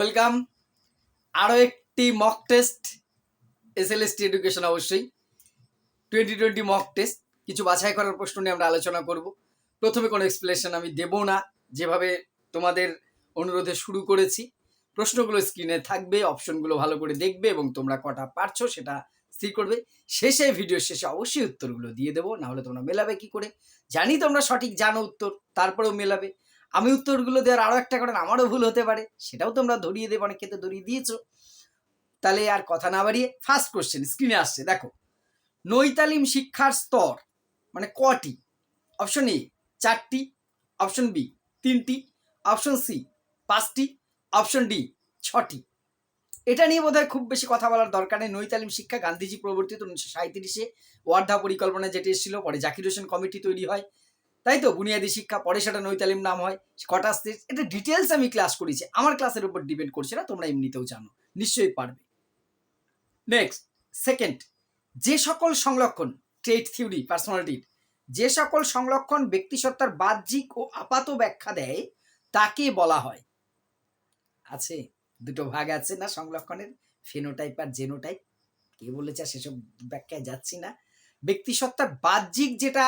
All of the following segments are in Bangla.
ওয়েলকাম আরও একটি মক টেস্ট এসএলএসটি এডুকেশন অবশ্যই। টোয়েন্টি টোয়েন্টি মক টেস্ট কিছু বাছাই করার প্রশ্ন নিয়ে আমরা আলোচনা করব। প্রথমে কোনো এক্সপ্লেনেশন আমি দেব না, যেভাবে তোমাদের অনুরোধে শুরু করেছি। প্রশ্নগুলো স্ক্রিনে থাকবে অপশনগুলো ভালো করে দেখবে এবং তোমরা কটা পারছ সেটা স্থির করবে। শেষে ভিডিও শেষে অবশ্যই উত্তরগুলো দিয়ে দেবো না হলে তোমরা মেলাবে কি করে? জানি তোমরা সঠিক জানো উত্তর, তারপরেও মেলাবে। আমি উত্তরগুলো দেওয়ার আরও একটা কারণ, আমারও ভুল হতে পারে, সেটাও তোমরা ধরিয়ে দেবে অনেক ক্ষেত্রে ধরিয়ে দিয়েছ। তাহলে আর কথা না বাড়িয়ে ফার্স্ট কোশ্চেন স্ক্রিনে আসছে, দেখো। নৈতালিম শিক্ষার স্তর মানে কটি? অপশন এ চারটি অপশন বি তিনটি অপশন সি পাঁচটি অপশন ডি ছটি। এটা নিয়ে বোধহয় খুব বেশি কথা বলার দরকার নেই। নৈতালিম শিক্ষা গান্ধীজি প্রবর্তিত উনিশশো সাঁত্রিশে ওয়ার্ধা পরিকল্পনা যেটি এসেছিল, পরে জাকির হোসেন কমিটি তৈরি হয়। তাই তো বুনিয়াদী শিক্ষা, পরে সেটা নৈতালিম নাম হয়, কটা স্টেজ এটা ডিটেলস আমি ক্লাস করেছি। আমার ক্লাসের উপর ডিপেন্ড করছে না, তোমরা এমনিতেও জানো। নিশ্চয়ই পারবে। নেক্সট সেকেন্ড যে সকল সংলক্ষণ ট্রেড থিওরি পার্সোনালিটির যে সকল সংলক্ষণ ব্যক্তিসত্তার বাহ্যিক ও আপাত ব্যাখ্যা দেয়, তাকে বলা হয়। আছে? দুটো ভাগ আছে না সংলক্ষণের? ফেনোটাইপ আর জেনোটাইপ কে বলেছে সেসব ব্যাখ্যায় যাচ্ছি না। ব্যক্তিসত্তার বাহ্যিক যেটা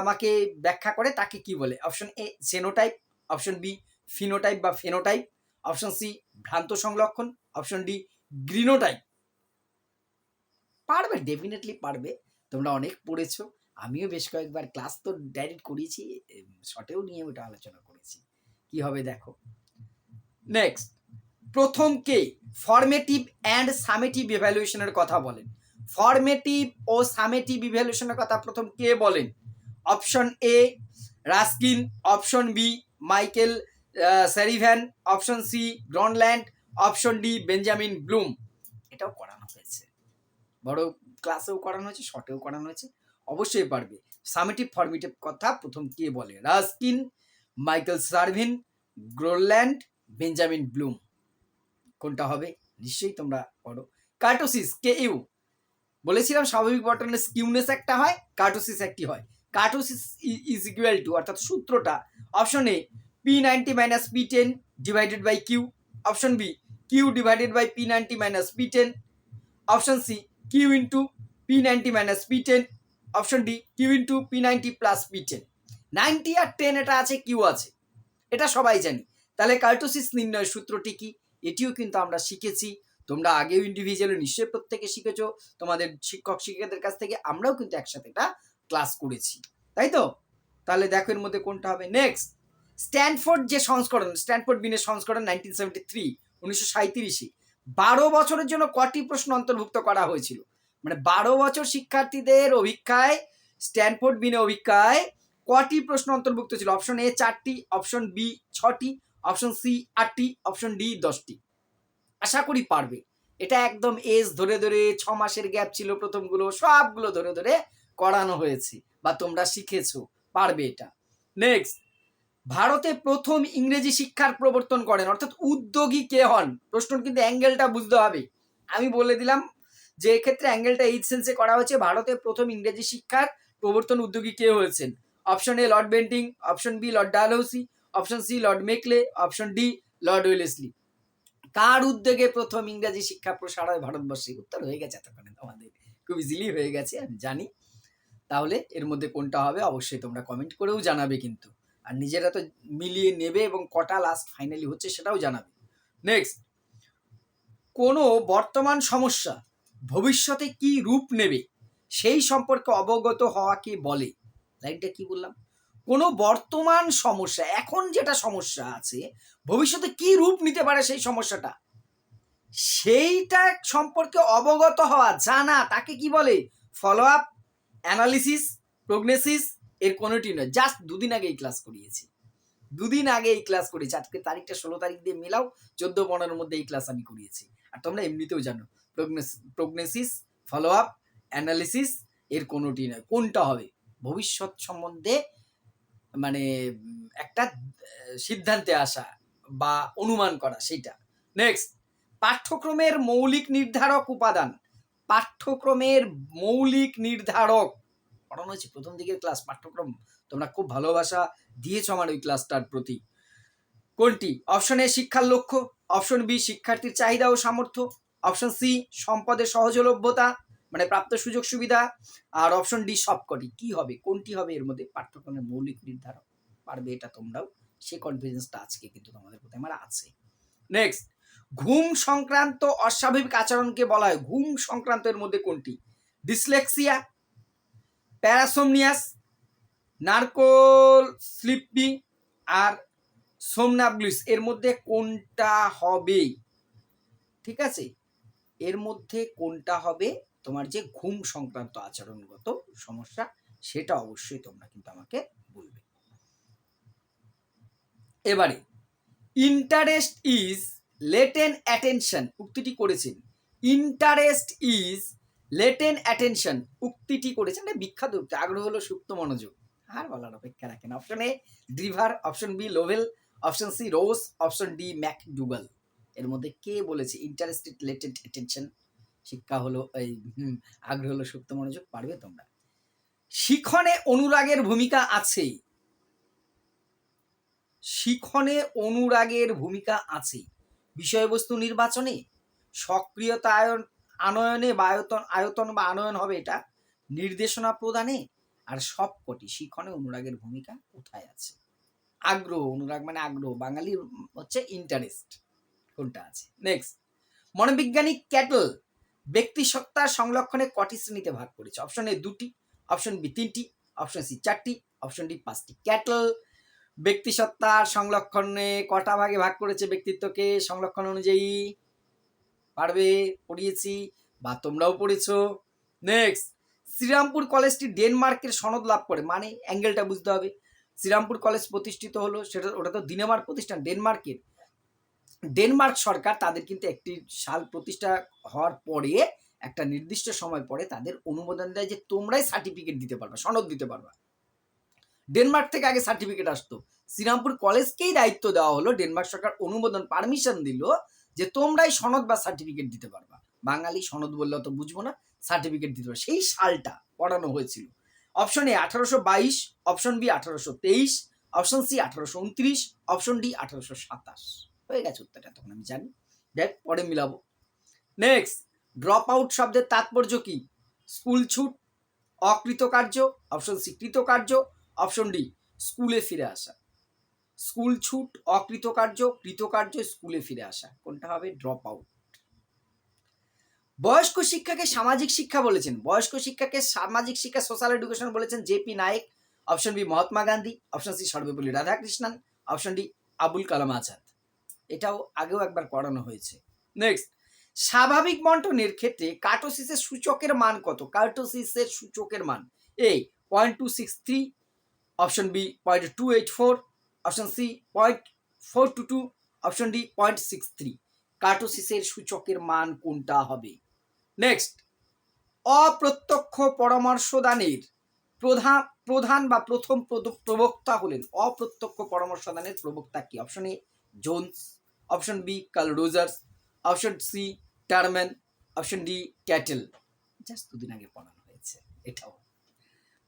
আমাকে ব্যাখ্যা করে তাকে কি বলে? Option A genotype option B phenotype বা ফেনোটাইপ অপশন সি ভ্রান্ত সংলক্ষণ অপশন ডি গ্রিনোটাইপ পারবে ডেফিনেটলি পারবে। তোমরা অনেক পড়েছো, আমিও বেশ কয়েকবার ক্লাস তো ডাইরেক্ট করিয়েছি শর্টেও নিয়ে ওটা আলোচনা করেছি। কি হবে দেখো? নেক্সট প্রথম কে? ফর্মেটিভ অ্যান্ড সামেটিভ ইভ্যালুয়েশনের কথা বলেন। ফর্মেটিভ ও সামেটিভ ইভ্যালুয়েশনের কথা প্রথম কে বলেন? Option A Ruskin option B Michael Scriven option C Gronlund option D Benjamin Bloom এটাও করানো হয়েছে। বড় ক্লাসেও করানো হয়েছে শর্টেও করানো হয়েছে। অবশ্যই পারবে। সামেটিভ ফর্মেটিভ কথা প্রথম কে বলে? Ruskin Michael Scriven Gronlund Benjamin Bloom কোনটা হবে? নিশ্চয়ই তোমরা পড়ো। কার্টোসিস কে ইউ বলেছিলাম স্বাভাবিক বটনের স্কিউনেস একটা হয় কার্টোসিস একটি হয়। কার্টোসিস ইজ ইকুয়াল টু অর্থাৎ সূত্রটা option A P ninety minus P ten divided by Q option B Q divided by P ninety minus P ten option C Q into P ninety minus P ten option D Q into P ninety plus P ten ninety R ten এটা আছে কিউ আছে, এটা সবাই জানি। তাহলে কার্টোসিস নির্ণয়ের সূত্রটি কি? এটিও কিন্তু আমরা শিখেছি। তোমরা আগেও ইন্ডিভিজুয়ালি নিশ্চয়ই প্রত্যেকে শিখেছো, তোমাদের শিক্ষক শিক্ষিকাদের কাছ থেকে আমরাও কিন্তু একসাথে এটা ক্লাস করেছি, তাই তো? তাহলে দেখো এর মধ্যে কোনটা হবে? নেক্সট স্ট্যানফোর্ড যে সংস্করণ, স্ট্যানফোর্ড বিনের সংস্করণ নাইনটিন সেভেন্টি থ্রি উনিশশো সাঁত্রিশে বারো বছরের জন্য কটি প্রশ্ন অন্তর্ভুক্ত করা হয়েছিল? মানে বারো বছর শিক্ষার্থীদের অভিজ্ঞায় স্ট্যানফোর্ড বিনে অভিজ্ঞায় কটি প্রশ্ন অন্তর্ভুক্ত ছিল? অপশন এ চারটি অপশন বি ছটি অপশন সি আটটি অপশন ডি দশটি। আশা করি পারবে। এটা একদম এজ ধরে ধরে ছ মাসের গ্যাপ ছিল প্রথমগুলো, সবগুলো ধরে ধরে করানো হয়েছে বা তোমরা শিখেছো, পারবে এটা। নেক্সট ভারতে প্রথম ইংরেজি শিক্ষার প্রবর্তন করেন। অর্থাৎ উদ্যোগী কে হন? প্রশ্ন কিন্তু অ্যাঙ্গেলটা বুঝতে হবে। আমি বলে দিলাম যে এক্ষেত্রে অ্যাঙ্গেলটা এইট সেন্সে করা হয়েছে, ভারতে প্রথম ইংরেজি শিক্ষার প্রবর্তন উদ্যোগী কে হয়েছেন? Option A Lord Bentinck option B Lord Dalhousie option C Lord Macaulay option D Lord Wellesley কার উদ্যোগে প্রথম ইংরেজি শিক্ষা প্রসার হয়? ভারতবর্ষে উত্তর হয়ে গেছে এতক্ষণে তোমাদের। খুব ইজিলি হয়ে গেছে, আমি জানি। তাহলে এর মধ্যে কোনটা হবে? অবশ্যই তোমরা কমেন্ট করেও জানাবে কিন্তু। আর নিজেরা তো মিলিয়ে নেবে এবং কটা লাস্ট ফাইনালি হচ্ছে সেটাও জানাবে। নেক্সট কোনো বর্তমান সমস্যা ভবিষ্যতে কি রূপ নেবে? সেই সম্পর্কে অবগত হওয়াকে বলে? লাইনটা কি বললাম? কোনো বর্তমান সমস্যা, এখন যেটা সমস্যা আছে, ভবিষ্যতে কি রূপ নিতে পারে সেই সমস্যাটা? সেইটা সম্পর্কে অবগত হওয়া, জানা, তাকে কি বলে? ফলো আপ অ্যানালিসিস প্রগনেসিস এর কোনোটি নয়। জাস্ট দুদিন আগে এই ক্লাস করিয়েছি। দুদিন আগে এই ক্লাস করেছি আজকে তারিখটা ষোলো তারিখ দিয়ে মেলাও, চোদ্দ পনেরোর মধ্যে এই ক্লাস আমি করিয়েছি। আর তোমরা এমনিতেও জানো প্রগনেসিস ফলো আপ অ্যানালিসিস এর কোনোটি নয়। কোনটা হবে? ভবিষ্যৎ সম্বন্ধে মানে একটা সিদ্ধান্তে আসা বা অনুমান করা সেইটা। নেক্সট পাঠ্যক্রমের মৌলিক নির্ধারক উপাদান। পাঠ্যক্রমের মৌলিক নির্ধারক। পড়ানো হয়েছে প্রথম দিকের ক্লাস, পাঠ্যক্রম তোমরা খুব ভালোবাসা দিয়েছ আমার ওই ক্লাসটার প্রতি। কোনটি? অপশন এ শিক্ষার লক্ষ্য। অপশন বি শিক্ষার্থীর চাহিদা ও সামর্থ্য। অপশন সি সম্পদের সহজলভ্যতা। মানে প্রাপ্ত সুযোগ সুবিধা আর অপশন ডি সবকটি। কি হবে? কোনটি হবে? এর মধ্যে পাঠ্যক্রমের মৌলিক নির্ধারণ পারবে এটা তোমরাও। সেই কনফিডেন্সটা আজকে কিন্তু তোমাদের প্রতি আমার আছে। নেক্সট ঘুম সংক্রান্ত অস্বাভাবিক আচরণকে বলা হয়। ঘুম সংক্রান্ত এর মধ্যে কোনটি? ডিসলেক্সিয়া প্যারাসোমনিয়াস নার্কোল স্লিপি আর সোমনাবলিস এর মধ্যে কোনটা হবে? ঠিক আছে? এর মধ্যে কোনটা হবে? তোমার যে ঘুম সংক্রান্ত আচরণগত সমস্যা, সেটা অবশ্যই তোমরা কিন্তু আমাকে বলবে। এবারে ইন্টারেস্ট ইজ লেটেন অ্যাটেনশন উক্তিটি করেছেন। ইন্টারেস্ট ইজ লেটেন অ্যাটেনশন উক্তিটি করেছেন। এটা বিখ্যাত উক্তি, আগ্রহ হলো সুপ্ত মনোযোগ। আর বলার অপেক্ষা রাখেন। Option A Drever option B Lovell option C Ross option D McDougall এর মধ্যে কে বলেছে ইন্টারেস্টেড লেটেড অ্যাটেনশন শিক্ষা হলো, এই আগ্রহ হলো, সুপ্ত মনোযোগ পারবে তোমরা। শিখনে অনুরাগের ভূমিকা আছে শিখনে অনুরাগের ভূমিকা আছে বিষয়বস্তু নির্বাচনে সক্রিয়তা আয়ন আনয়নে বা আয়তন আয়তন বা আনয়ন হবে এটা, নির্দেশনা প্রদানে, আর সবকটি শিখনে অনুরাগের ভূমিকা কোথায় আছে? আগ্রহ, অনুরাগ মানে আগ্রহ, বাঙালির হচ্ছে ইন্টারেস্ট কোনটা আছে? নেক্সট মনোবিজ্ঞানী ক্যাটল ব্যক্তি সত্তা সংরক্ষণে কটি শ্রেণীতে ভাগ করেছে? অপশন এ দুটি অপশন বি তিনটি অপশন সি চারটি অপশন ডি পাঁচটি। ক্যাটল ব্যক্তি সত্তার সংরক্ষণে কটা ভাগে ভাগ করেছে ব্যক্তিত্বকে? সংরক্ষণ অনুযায়ী পারবে, পড়িয়েছি, বা তোমরাও পড়েছো। নেক্সট শ্রীরামপুর কলেজটি ডেনমার্কের সনদ লাভ করে। মানে অ্যাঙ্গেলটা বুঝতে হবে। শ্রীরামপুর কলেজ প্রতিষ্ঠিত হলো, সেটা, ওটা তো দিনেমার প্রতিষ্ঠান, ডেনমার্কের। ডেনমার্ক সরকার তাদের কিন্তু একটি সাল প্রতিষ্ঠা হওয়ার পরে একটা নির্দিষ্ট সময় পরে তাদের অনুমোদন দেয় যে তোমরাই সার্টিফিকেট দিতে পারবা, সনদ দিতে পারবা। ডেনমার্ক থেকে আগে সার্টিফিকেট আসতো। শ্রীরামপুর কলেজকেই দায়িত্ব দেওয়া হলো, ডেনমার্ক সরকার অনুমোদন পারমিশন দিল যে তোমরাই সনদ বা সার্টিফিকেট দিতে পারবা। বাঙালি সনদ বললে অত বুঝব না সার্টিফিকেট দিতে পারবে। সেই সালটা পড়ানো হয়েছিল। অপশন এ আঠারোশো বাইশ অপশন বি আঠারোশো তেইশ অপশন সি আঠারোশো উনত্রিশ অপশন ডি আঠারোশো সাতাশ। হয়ে গেছে উত্তরটা, তখন আমি জানি। দেখ, পরে মিলাবো। নেক্সট ড্রপ আউট শব্দের তাৎপর্য কি? স্কুল ছুট, অকৃতকার্য অপশন সি কৃতকার্য অপশন ডি স্কুলে ফিরে আসা। স্কুল ছুট, অকৃতকার্য, কৃতকার্য স্কুলে ফিরে আসা। কোনটা হবে? ড্রপ আউট বয়স্ক শিক্ষাকে সামাজিক শিক্ষা বলেছেন। বয়স্ক শিক্ষাকে সামাজিক শিক্ষা সোশ্যাল এডুকেশন বলেছেন JP Naik. Option B Mahatma Gandhi. Option C Sarvepalli Radhakrishnan. Option D Abul Kalam Azad. এটাও আগেও একবার পড়ানো হয়েছে। নেক্সট স্বাভাবিক বন্টনের ক্ষেত্রে কার্টোসিসের সূচকের মান কত? কার্টোসিসের সূচকের মান A point two six three option B point two eight four option C point four two two option D point six three কার্টোসিসের সূচকের মান কোনটা হবে? নেক্সট অপ্রত্যক্ষ পরামর্শদানের প্রধান প্রধান বা প্রথম প্রবক্তা হলেন। অপ্রত্যক্ষ পরামর্শদানের প্রবক্তা কি? Option A Jones option B Carl Rogers option C Terman option D Cattell just দুদিন আগে পড়ানো হয়েছে, এটাও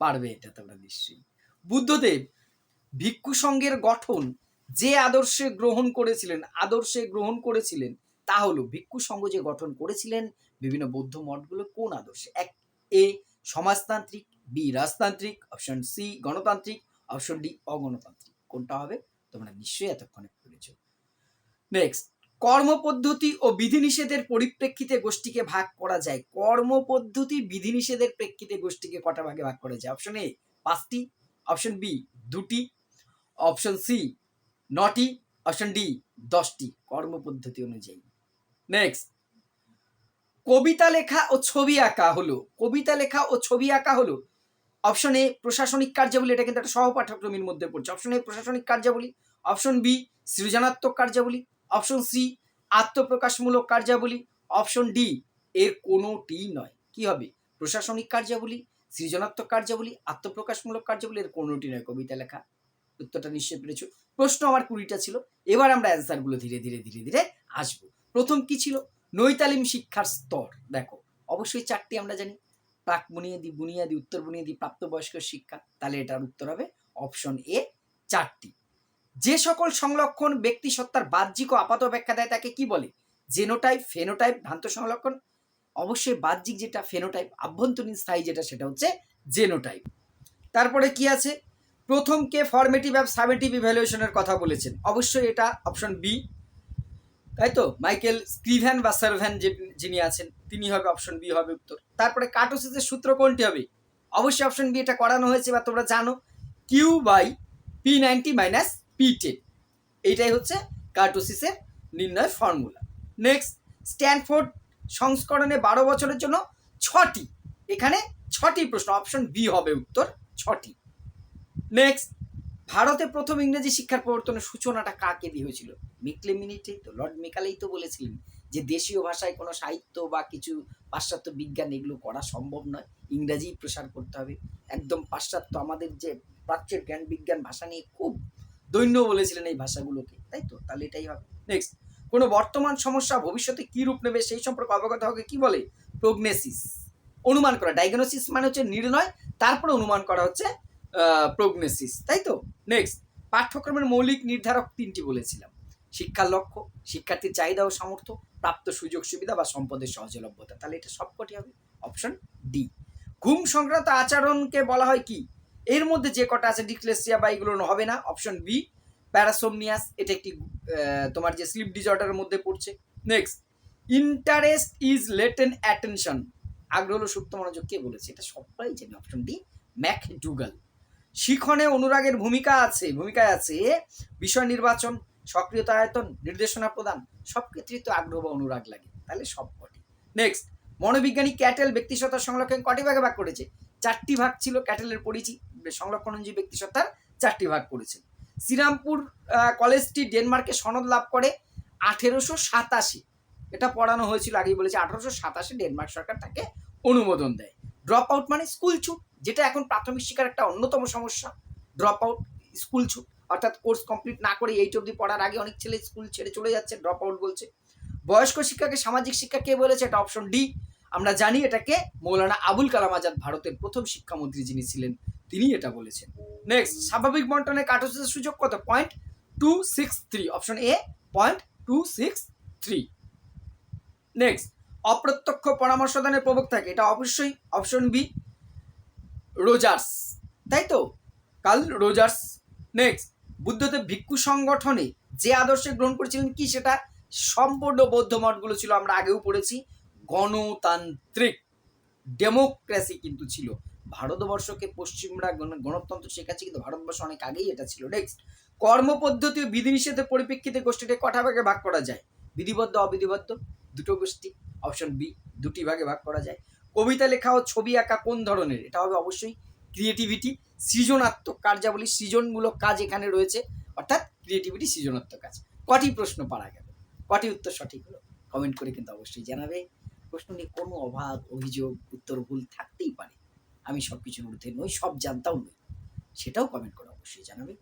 পারবে এটা তোমরা নিশ্চয়ই। বুদ্ধদেব, ভিক্ষু সংঘের গঠন যে আদর্শে গ্রহণ করেছিলেন, আদর্শে গ্রহণ করেছিলেন, তা হলো ভিক্ষু সংঘ যে গঠন করেছিলেন, বিভিন্ন বৌদ্ধ মঠগুলো কোন আদর্শে? এক, এ, সমাজতান্ত্রিক, বি, রাজতান্ত্রিক অপশন সি গণতান্ত্রিক অপশন ডি অগণতান্ত্রিক। কোনটা হবে? তোমরা নিশ্চয়ই এতক্ষণে নেক্সট কর্মপদ্ধতি ও বিধিনিষেধের পরিপ্রেক্ষিতে গোষ্ঠীকে ভাগ করা যায়। কর্মপদ্ধতি, বিধিনিষেধের প্রেক্ষিতে গোষ্ঠীকে কটা ভাগে ভাগ করা যায়? অপশন এ পাঁচটি। অপশন বি দুটি। অপশন সি নটি। অপশন ডি দশটি। কর্মপদ্ধতি অনুযায়ী। নেক্সট কবিতা লেখা ও ছবি আঁকা হলো। কবিতা লেখা ও ছবি আঁকা হলো। অপশন এ প্রশাসনিক কার্যাবলী। এটা কিন্তু একটা সহপাঠ্যক্রমের মধ্যে পড়ছে। অপশন এ প্রশাসনিক কার্যাবলী। অপশন বি সৃজনাত্মক কার্যাবলী। অপশন সি আত্মপ্রকাশমূলক কার্যাবলী। অপশন ডি এর কোনোটি নয়। কি হবে? প্রশাসনিক কার্যাবলী, সৃজনাত্মক কার্যাবলী, আত্মপ্রকাশমূলক কার্যাবলী, এর কোনোটি নয় কবিতা লেখা। উত্তরটা নিশ্চয়ই পেরেছ। প্রশ্ন আমার কুড়িটা ছিল। এবার আমরা অ্যান্সারগুলো ধীরে ধীরে ধীরে ধীরে আসব। প্রথম কি ছিল? নৈতালিম শিক্ষার স্তর। দেখো, অবশ্যই চারটি আমরা জানি। প্রাক বুনিয়াদি বুনিয়াদি, উত্তর বুনিয়াদি, প্রাপ্তবয়স্ক শিক্ষা। তাহলে এটার উত্তর হবে অপশন এ চারটি। যে সকল সংলক্ষণ ব্যক্তি সত্তার বাহ্যিক ও আপাত ব্যাখ্যা দেয়, তাকে কি বলে? জেনোটাইপ ফেনোটাইপ ভ্রান্ত সংলক্ষণ? অবশ্যই বাহ্যিক যেটা ফেনোটাইপ আভ্যন্তরীণ স্থায়ী যেটা, সেটা হচ্ছে জেনোটাইপ তারপরে কি আছে? প্রথম কে ফরমেটিভ অ্যাপ সামেটিভ ইভ্যালুয়েশনের কথা বলেছেন। অবশ্যই এটা অপশন বি তাই তো? মাইকেল স্ক্রিভ্যান বা সার্ভ্যান যিনি আছেন, তিনি হবে অপশন বি হবে উত্তর। তারপরে কার্টোসিসের সূত্র কোনটি হবে? অবশ্যই অপশন বি এটা করানো হয়েছে বা তোমরা জানো। Q by P ninety minus P ten এইটাই হচ্ছে কার্টোসিসের নির্ণয় ফর্মুলা নেক্সট স্ট্যানফোর্ড সংস্করণে বারো বছরের জন্য ছটি। এখানে ছটি প্রশ্ন অপশন বি হবে উত্তর ছটি। নেক্সট ভারতে প্রথম ইংরেজি শিক্ষার প্রবর্তনের সূচনাটা কাকে দিয়ে হয়েছিল? মিকলে মিনিটেই তো, লর্ড মেকালেই তো বলেছিলেন যে দেশীয় ভাষায় কোনো সাহিত্য বা কিছু পাশ্চাত্য বিজ্ঞান এগুলো করা সম্ভব নয়। ইংরাজি প্রসার করতে হবে। একদম পাশ্চাত্য, আমাদের যে প্রাচ্যের জ্ঞান বিজ্ঞান ভাষা নিয়ে খুব দৈন্য বলেছিলেন এই ভাষাগুলোকে, তাই তো? তাহলে এটাই হবে। নেক্সট কোনো বর্তমান সমস্যা ভবিষ্যতে কি রূপ নেবে সেই সম্পর্কে অবগত হবে কি বলে? প্রগনেসিস অনুমান করা। ডায়াগনোসিস মানে হচ্ছে নির্ণয়, তারপরে অনুমান করা হচ্ছে প্রগনেসিস তাই তো? নেক্সট পাঠ্যক্রমের মৌলিক নির্ধারক তিনটি বলেছিলাম। শিক্ষার লক্ষ্য, শিক্ষার্থীর চাহিদা ও সামর্থ্য, প্রাপ্ত সুযোগ সুবিধা বা সম্পদের সহজলভ্যতা। তাহলে এটা সবকটি হবে। অপশন ডি ঘুম সংক্রান্ত আচরণকে বলা হয় কি? এর মধ্যে যে কটা আছে ডিক্লেসিয়া বা এগুলো হবে না অপশন বি প্যারাসোমনিয়াস এটা একটি তোমার যে স্লিপ ডিসঅর্ডারের মধ্যে পড়ছে। Next interest is latent attention আগ্রহ সুপ্ত মনোযোগ কে বলেছে? এটা সবাই জানি অপশন ডি ম্যাক ডুগাল শিখনে অনুরাগের ভূমিকা আছে, ভূমিকায় আছে বিষয় নির্বাচন, সক্রিয়তা আয়তন, নির্দেশনা প্রদান সব ক্ষেত্রেই তো আগ্রহ বা অনুরাগ লাগে, তাহলে সব কটি নেক্সট মনোবিজ্ঞানী ক্যাটেল ব্যক্তিসত্তার সংরক্ষণ কটি ভাগে ভাগ করেছে? চারটি ভাগ ছিল ক্যাটেলের পরিচি সংরক্ষণ অনুযায়ী ব্যক্তিসত্তার চারটি ভাগ করেছে। শ্রীরামপুর কলেজটি ডেনমার্কে সনদ লাভ করে আঠেরোশো সাতাশি। এটা পড়ানো হয়েছিল আগেই বলেছি, আঠারোশো সাতাশি ডেনমার্ক সরকার তাকে অনুমোদন দেয়। ড্রপ আউট মানে স্কুল ছুট, যেটা এখন প্রাথমিক শিক্ষার একটা অন্যতম সমস্যা। ড্রপ আউট স্কুল ছুট, অর্থাৎ কোর্স কমপ্লিট না করে এইট অবধি পড়ার আগে অনেক ছেলে স্কুল ছেড়ে চলে যাচ্ছে ড্রপ আউট বলছে। বয়স্ক শিক্ষাকে সামাজিক শিক্ষা কে বলেছে? এটা অপশন ডি আমরা জানি এটাকে মৌলানা আবুল কালাম আজাদ ভারতের প্রথম শিক্ষামন্ত্রী যিনি ছিলেন, তিনি এটা বলেছেন। নেক্সট স্বাভাবিক বন্টনে কাটোসিসের সুযোগ কত? Point two six three option A point two six three next অপ্রত্যক্ষ পরামর্শদানের প্রবক্তাকে এটা অবশ্যই অপশন বি রোজার্স। তাই তো? কাল রোজার্স। নেক্সট বুদ্ধদেব ভিক্ষু সংগঠনে যে আদর্শে গ্রহণ করেছিলেন কি সেটা সম্পূর্ণ বৌদ্ধ মঠগুলো ছিল, আমরা আগেও পড়েছি। গণতান্ত্রিক ডেমোক্রেসি কিন্তু ছিল। ভারতবর্ষকে পশ্চিমরা গণতন্ত্র শেখাচ্ছে, কিন্তু ভারতবর্ষ অনেক আগেই এটা ছিল। নেক্সট কর্মপদ্ধতি বিধিনিষেধের পরিপ্রেক্ষিতে গোষ্ঠীকে কটা ভাগে ভাগ করা যায়? বিধিবদ্ধ, অবিধিবদ্ধ, দুটো গোষ্ঠী অপশন বি দুটি ভাগে ভাগ করা যায়। কবিতা লেখা ও ছবি আঁকা কোন ধরনের? এটা হবে অবশ্যই ক্রিয়েটিভিটি সৃজনাত্মক কার্যাবলী, সৃজনমূলক কাজ এখানে রয়েছে, অর্থাৎ ক্রিয়েটিভিটি সৃজনাত্মক কাজ। কটি প্রশ্ন পারা গেল? কটি উত্তর সঠিক হলো? কমেন্ট করে কিন্তু অবশ্যই জানাবে। প্রশ্ন নিয়ে কোনো অভাব অভিযোগ, উত্তর ভুল থাকতেই পারে। আমি সব কিছুর ঊর্ধ্বে নই, সব জানতাম নই। সেটাও কমেন্ট করে অবশ্যই জানাবে